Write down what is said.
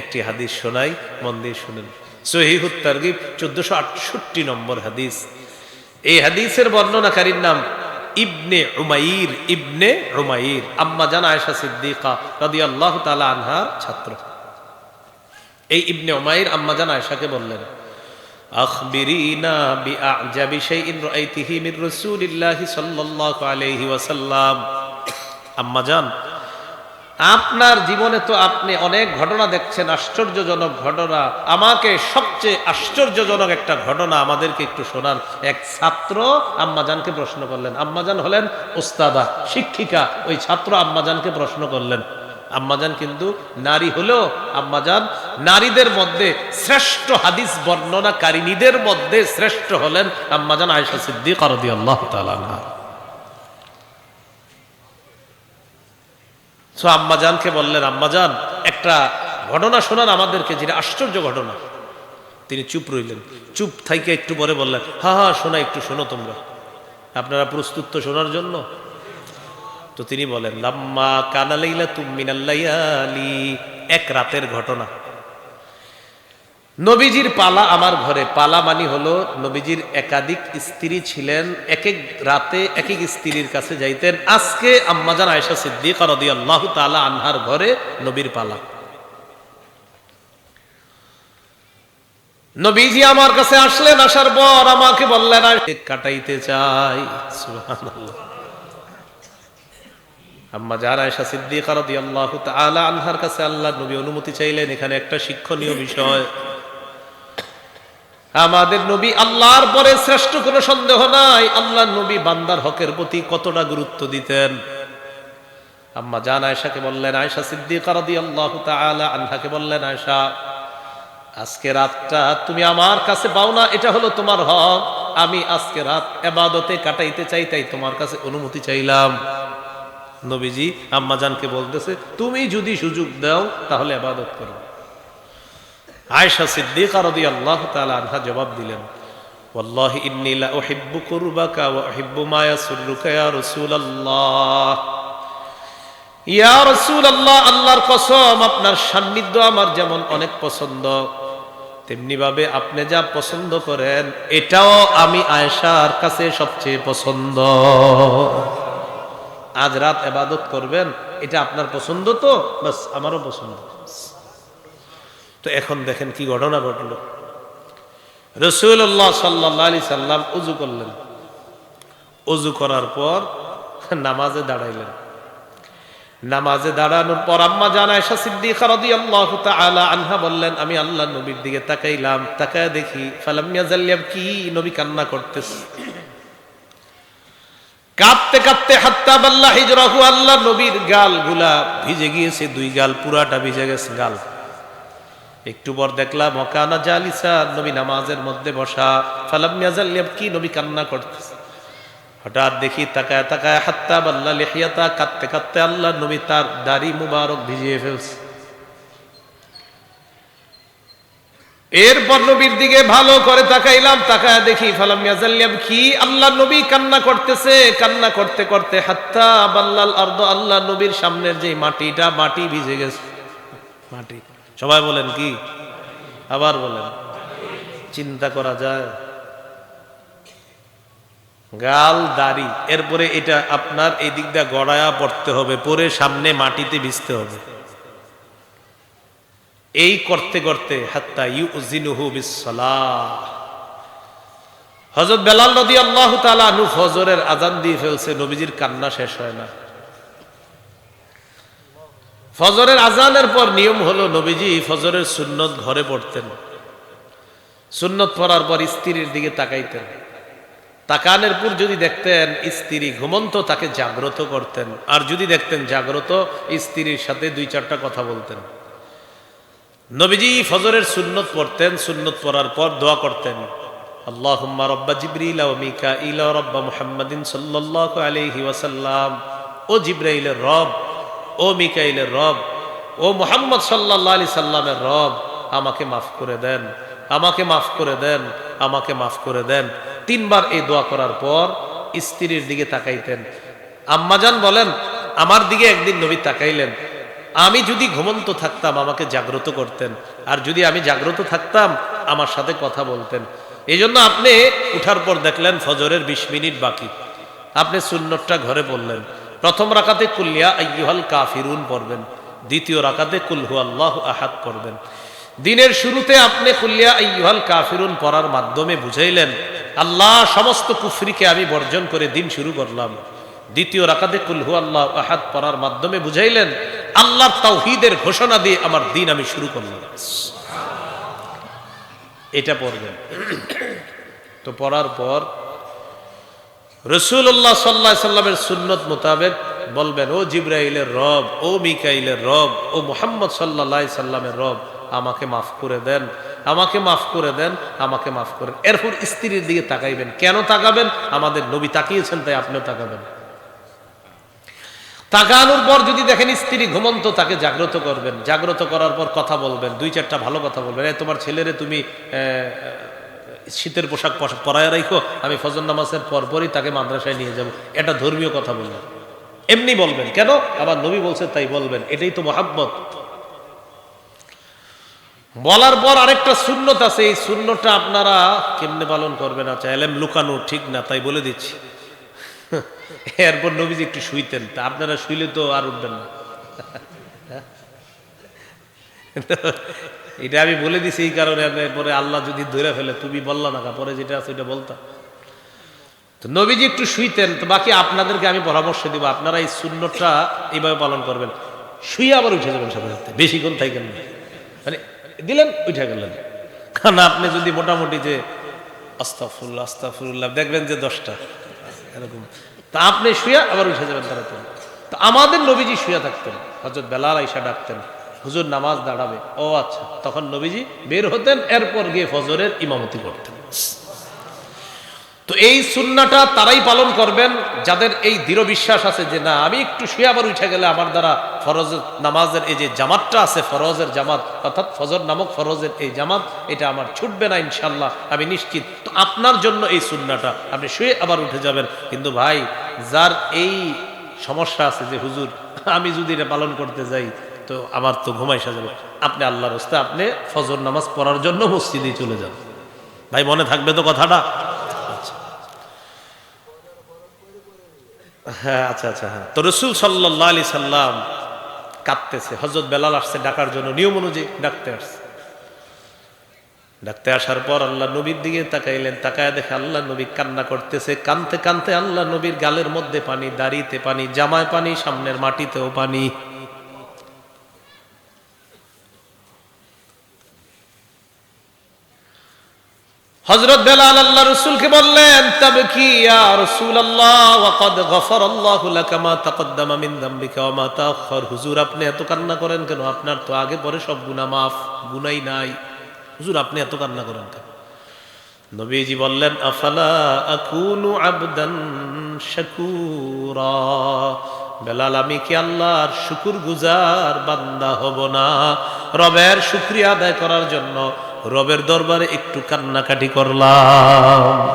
একটি হাদিস শোনাই, মন দিয়ে শুনেন। সহিহুত তারগিব চোদ্দশো আটষট্টি নম্বর হাদিস। এই হাদিসের বর্ণনাকারীর নাম ইবনে উমাইর ইবনে উমাইর, আম্মা জান আয়েশা সিদ্দিকা রাদিয়াল্লাহু তাআলা আনহার ছাত্র। এই ইবনে উমাইর আম্মা জান আয়েশাকে বললেন, আখবিরিনা বিআজাবি শাইইন রাআইতিহি মির রাসূলিল্লাহি সাল্লাল্লাহু আলাইহি ওয়াসাল্লাম। আম্মা জান আপনার জীবনে তো আপনি অনেক ঘটনা দেখছেন, আশ্চর্যজনক ঘটনা। আমাকে সবচেয়ে আশ্চর্যজনক একটা ঘটনা আমাদেরকে একটু শোনান। এক ছাত্র আম্মাজানকে প্রশ্ন করলেন। আম্মাজান হলেন ওস্তাদা শিক্ষিকা। ওই ছাত্র আম্মাজানকে প্রশ্ন করলেন। আম্মাজান কিন্তু নারী হলেও, আম্মাজান নারীদের মধ্যে শ্রেষ্ঠ হাদিস বর্ণনাকারিনীদের মধ্যে শ্রেষ্ঠ হলেন আম্মাজান আয়েশা সিদ্দিক রাদিয়াল্লাহু তাআলা আনহা। সো আম্মাজানকে বললেন, আম্মাজান, একটা ঘটনা শোনান আমাদেরকে, যেটা আশ্চর্য ঘটনা। তিনি চুপ রইলেন। চুপ থাইকে একটু পরে বললেন, হা হা, শোনা, একটু শোনো তোমরা। আপনারা প্রস্তুত তো শোনার জন্য? তো তিনি বলেন, লাম্মা কানালাইলা তুমিনাল্লাইয়ালি এক রাতের ঘটনা। নবীজির পালা আমার ঘরে। পালা মানি হলো নবীজির একাধিক স্ত্রী ছিলেন এক এক রাতে এক এক স্ত্রীর কাছে যাইতেন। আজকে আম্মাজান আয়েশা সিদ্দিক রাদিয়াল্লাহু তাআলা আনহার ঘরে নবীর পালা। নবীজি আমার কাছে আসলেন, আসার পর আমাকে বললেন "আর কাটাইতে চাই। আম্মা যারা আয়েশা সিদ্দিকা আনহার কাছে আল্লাহ নবী অনুমতি চাইলেন। এখানে একটা শিক্ষণীয় বিষয়। আমাদের নবী আল্লাহর পরে শ্রেষ্ঠ কোনো সন্দেহ নাই। আল্লাহ নবী বান্দার হকের প্রতি কতটা গুরুত্ব দিতেন। আম্মা জান আয়েশাকে বললেন, আয়েশা সিদ্দিকা আনহাকে বললেন, আয়েশা, আজকে রাতটা তুমি আমার কাছে পাও না, এটা হলো তোমার হক। আমি আজকে রাত এবাদতে কাটাইতে চাই, তাই তোমার কাছে অনুমতি চাইলাম। নবীজি আম্মাজানকে বলতেছে, তুমি যদি সুযোগ দাও, তাহলে আবাদত করো। আয়েশা সিদ্দিকা রাদিয়াল্লাহু তাআলা আনহা জবাব দিলেন والله إني لا أحب قربك وأحب ما يسرك يا رسول الله ইয়া রাসূলুল্লাহ আল্লাহর কসম আপনার সান্নিধ্য আমার যেমন অনেক পছন্দ তেমনি ভাবে আপনি যা পছন্দ করেন এটাও আমি আয়েশার কাছে সবচেয়ে পছন্দ আজ রাত এবাদত করবেন এটা আপনার পছন্দ তো বাস আমারও পছন্দ তো এখন দেখেন কি ঘটনা ঘটলো। রসুল্লাহ সাল্লাহ আলি সাল্লাম উজু করলেন। উজু করার পর নামাজে দাঁড়াইলেন। নামাজে দাঁড়ানোর পর আম্মা রাদিয়াল্লাহু তাআলা আনহা বললেন, আমি আল্লাহ নবীর দিকে তাকাইলাম, তাকায় দেখি, ফালাম ইয়াজাল্লিয়াব কি নবী কান্না করতেছে? কাঁদতে কাঁদতে হাত্তা বাল্লা হিজরাহু আল্লাহ নবীর গালগুলা ভিজে গিয়েছে, দুই গাল পুরাটা ভিজে গেছে, গাল। একটু পর দেখলাম, অকানা জালিসা নবী নামাজের মধ্যে বসা। ফালাম কি নবী কান্না করতেছে। হঠাৎ দেখি তাকায় তাকায়, হাত্তা বাল্লা লেহিয়াতা, কাঁদতে কাঁদতে আল্লাহ নবী তার দাড়ি মুবারক ভিজিয়ে ফেলছে। এরপর নবীর দিকে ভালো করে তাকাইলাম, তাকায় দেখি ফালাম ইয়াজাল্লিয়াব কি আল্লাহ নবী কান্না করতেছে। কান্না করতে করতে হাত্তা বাল্লাল আর্দ, আল্লাহ নবীর সামনের যে মাটিটা, মাটি ভিজে গেছে। মাটি। সবাই বলেন কি? আবার বলেন। চিন্তা করা যায়। গাল, দাড়ি, এরপরে এটা আপনার এই দিকটা গড়ায়া পড়তে হবে, পরে সামনে মাটিতে ভিজতে হবে। এই করতে করতে হাত্তা ইউজিনুহু বিসসালাহ। হযরত বেলাল রাদিয়াল্লাহু তাআলা নু ফজরের আজান দিয়ে ফেলছে, নবীজির কান্না শেষ হয় না। ফজরের আজানের পর নিয়ম হলো নবীজি ফজরের সুন্নত ঘরে পড়তেন। সুন্নত পড়ার পর স্ত্রীর দিকে তাকাইতেন। তাকানের পর যদি দেখতেন স্ত্রী ঘুমন্ত, তাকে জাগ্রত করতেন। আর যদি দেখতেন জাগ্রত, স্ত্রীর সাথে দুই চারটা কথা বলতেন। নবীজি ফজরের সুন্নত পড়তেন, সুন্নত পড়ার পর দোয়া করতেন। আল্লাহুম্মা রব্বা জিবরিল ওয়া মিকাইল ওয়া রব্বা মুহাম্মাদিন সাল্লাল্লাহু আলাইহি ওয়াসাল্লাম ও জিবরাইলের রব ও মিকাইলের রব, ও মুহাম্মদ সাল্লাল্লাহু আলাইহি সাল্লামের রব, আমাকে মাফ করে দেন, আমাকে মাফ করে দেন, আমাকে মাফ করে দেন। তিনবার এই দোয়া করার পর স্ত্রীর দিকে তাকাইতেন। আম্মাজান বলেন, আমার দিকে একদিন নবী তাকাইলেন। আমি যদি ঘুমন্ত থাকতাম, আমাকে জাগ্রত করতেন। আর যদি আমি জাগ্রত থাকতাম, আমার সাথে কথা বলতেন। এই জন্য আপনি উঠার পর দেখলেন ফজরের বিশ মিনিট বাকি। আপনি সুন্নতটা ঘরে বললেন। প্রথম রাকাতে কুল্লিয়া আইয়ুহাল কাফিরুন পড়বেন। দ্বিতীয় রাকাতে কুলহু আল্লাহ আহাদ পড়বেন। দিনের শুরুতে আপনি কুল্লিয়া আইয়ুহাল কাফিরুন পড়ার মাধ্যমে বুঝাইলেন, আল্লাহ সমস্ত কুফরিকে আমি বর্জন করে দিন শুরু করলাম। দ্বিতীয় রাকাতে কুলহু আল্লাহ আহাদ পড়ার মাধ্যমে বুঝাইলেন, আল্লাহর তাওহিদের ঘোষণা দিয়ে আমার দিন আমি শুরু করলাম। এটা পড়বেন। তো পড়ার পর রসুল্লাহ সাল্লাহ সাল্লামের সুন্নত মোতাবেক বলবেন, ও জিব্রাইলের রব, ও মিকাইলের রব, ও মোহাম্মদ সাল্লাহ সাল্লামের রব, আমাকে মাফ করে দেন, আমাকে মাফ করে দেন, আমাকে মাফ করেন। এরপর স্ত্রীর দিকে তাকাইবেন। কেন তাকাবেন? আমাদের নবী তাকিয়েছেন, তাই আপনিও তাকাবেন। তাকানোর পর যদি দেখেন স্ত্রী ঘুমন্ত, তাকে জাগ্রত করবেন। জাগ্রত করার পর কথা বলবেন, দুই চারটা ভালো কথা বলবেন। তোমার ছেলেরে তুমি শীতের পোশাক পরায় রাখো আমি ফজর নামাজের পরপরই তাকে মাদ্রাসায় নিয়ে যাব। এটা ধর্মীয় কথা বললাম। এমনি বলবেন, কেন? আবার নবী বলছে তাই বলবেন, এটাই তো মহাব্বত। বলার পর আরেকটা শূন্যত আছে, এই শূন্যটা আপনারা কেমনে পালন করবেন আচ্ছা এলেম লুকানো ঠিক না, তাই বলে দিচ্ছি। এরপর নবীজি একটু শুইতেন, তা আপনারা শুইলে তো আর উঠবেন না। এটা আমি বলে দিছি এই কারণে পরে আল্লাহ যদি ধরে ফেলে, তুমি বললা না পরে যেটা আছে ওইটা বলতাম তো নবীজি একটু শুইতেন, তো বাকি আপনাদেরকে আমি পরামর্শ দিব, আপনারা এই শূন্যটা এইভাবে পালন করবেন। শুয়ে আবার উঠে যাবেন সাথে সাথে বেশিক্ষণ থাকেন না। মানে দিলেন, উঠে গেলেন। কারণ আপনি যদি মোটামুটি যে আস্তাফুল্লাহ আস্তাফুল্লাহ দেখবেন যে দশটা, এরকম। তা আপনি শুয়ে আবার উঠে যাবেন তাড়াতাড়ি। তো আমাদের নবীজি শুয়ে থাকতেন হজরত বেলাল আইসা ডাকতেন। হুজুর নামাজ দাঁড়াবে। ও আচ্ছা তখন নবীজি বের হতেন, এরপর গিয়ে ফজরের ইমামতি করতেন। তো এই সুন্নাটা তারাই পালন করবেন, যাদের এই দৃঢ় বিশ্বাস আছে যে না, আমি একটু শুয়ে আবার উঠে গেলে আমার দ্বারা ফরজ নামাজের এই যে জামাতটা আছে, ফরজের জামাত, অর্থাৎ ফজর নামক ফরজের এই জামাত, এটা আমার ছুটবে না ইনশাল্লাহ আমি নিশ্চিত। তো আপনার জন্য এই সুন্নাটা, আপনি শুয়ে আবার উঠে যাবেন। কিন্তু ভাই, যার এই সমস্যা আছে যে, হুজুর, আমি যদি এটা পালন করতে যাই তো আমার তো ঘুমাই সাজাবে আপনি আল্লাহর হস্তে আপনি ফজর নামাজ পড়ার জন্য মসজিদে চলে যান। ভাই, মনে থাকবে তো কথাটা? হ্যাঁ আচ্ছা আচ্ছা হ্যাঁ। তো রসুল সাল্লাহ আলি সাল্লাম কাঁদতেছে। হজরত বেলাল আসছে ডাকার জন্য। নিয়ম অনুযায়ী ডাকতে আসছে। ডাকতে আসার পর আল্লাহ নবীর দিকে তাকাইলেন। তাকায় দেখে আল্লাহ নবী কান্না করতেছে। কানতে কানতে আল্লাহ নবীর গালের মধ্যে পানি, দাড়িতে পানি, জামায় পানি, সামনের মাটিতেও পানি। হজরত বেলাল আল্লাহ রসুলকে বললেন, তবে কি হুজুর, আপনি এত কান্না করেন কেন? আপনার তো আগে পরে সব গুনাহ মাফ গুনাই নাই। হুজুর, আপনি এত কান্না করেন কেন? নবীজি বললেন, আফালা আকুনু আবদান শাকুরা? বেলাল, আমি কি আল্লাহর শুকুর গুজার বান্দা হব না? রবের শুক্রিয়া আদায় করার জন্য রবের দরবারে একটু কান্নাকাটি করলাম।